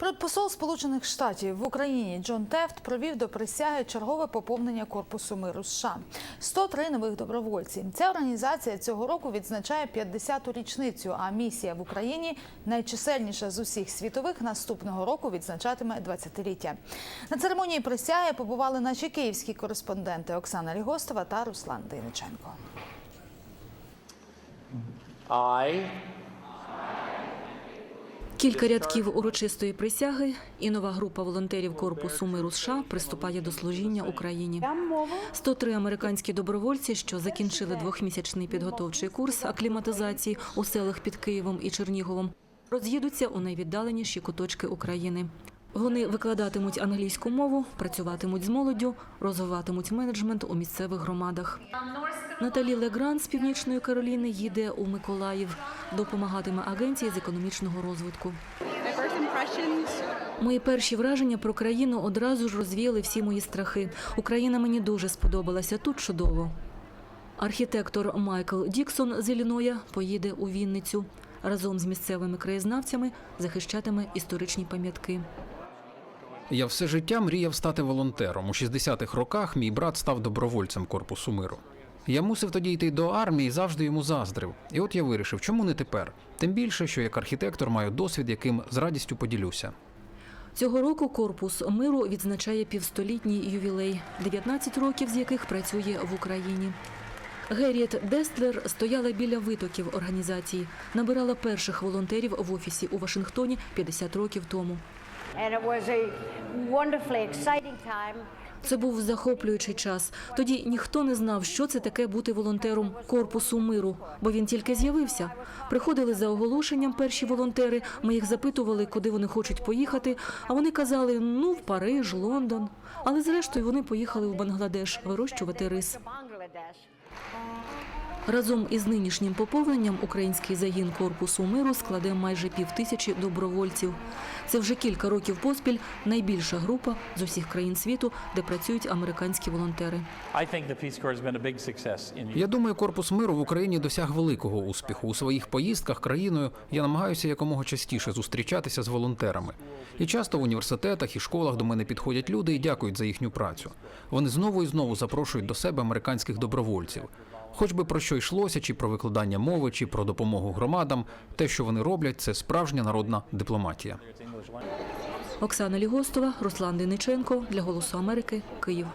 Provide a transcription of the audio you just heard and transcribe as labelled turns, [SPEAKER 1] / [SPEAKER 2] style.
[SPEAKER 1] Посол Сполучених Штатів в Україні Джон Тефт провів до присяги чергове поповнення корпусу миру США. 103 нових добровольці. Ця організація цього року відзначає 50-ту річницю. А місія в Україні найчисельніша з усіх світових наступного року відзначатиме 20-ліття. На церемонії присяги побували наші київські кореспонденти Оксана Лігостова та Руслан Диниченко.
[SPEAKER 2] I,
[SPEAKER 3] Кілька рядків урочистої присяги, і нова група волонтерів корпусу миру США приступає до служіння Україні. 103 американські добровольці, що закінчили двохмісячний підготовчий курс акліматизації у селах під Києвом і Черніговом, роз'їдуться у найвіддаленіші куточки України. Вони викладатимуть англійську мову, працюватимуть з молоддю, розвиватимуть менеджмент у місцевих громадах. Наталі Легран з північної Кароліни їде у Миколаїв, допомагатиме агенції з економічного розвитку. Мої перші враження про країну одразу ж розвіяли всі мої страхи. Україна мені дуже сподобалася. Тут чудово. Архітектор Майкл Діксон з Ілліноя поїде у Вінницю. Разом з місцевими краєзнавцями захищатиме історичні пам'ятки.
[SPEAKER 4] Я все життя мріяв стати волонтером. У 60-х роках мій брат став добровольцем корпусу миру. Я мусив тоді йти до армії і завжди йому заздрив. І от я вирішив, чому не тепер? Тим більше, що як архітектор маю досвід, яким з радістю поділюся.
[SPEAKER 3] Цього року корпус миру відзначає півстолітній ювілей, 19 років з яких працює в Україні. Герріет Дестлер стояла біля витоків організації, набирала перших волонтерів в офісі у Вашингтоні 50 років тому. Це був захоплюючий час. Тоді ніхто не знав, що це таке бути волонтером корпусу миру, бо він тільки з'явився. Приходили за оголошенням перші волонтери. Ми їх запитували, куди вони хочуть поїхати. А вони казали: ну, в Париж, Лондон. Але зрештою вони поїхали в Бангладеш вирощувати рис. Разом із нинішнім поповненням український загін корпусу миру складе майже півтисячі добровольців. Це вже кілька років поспіль найбільша група з усіх країн світу, де працюють американські волонтери.
[SPEAKER 4] Я думаю, корпус миру в Україні досяг великого успіху. У своїх поїздках країною я намагаюся якомога частіше зустрічатися з волонтерами. І часто в університетах і школах до мене підходять люди і дякують за їхню працю. Вони знову і знову запрошують до себе американських добровольців. Хоч би про що йшлося, чи про викладання мови, чи про допомогу громадам, те, що вони роблять, це справжня народна дипломатія.
[SPEAKER 3] Оксана Лігостова, Руслан Дениченко для Голосу Америки, Київ.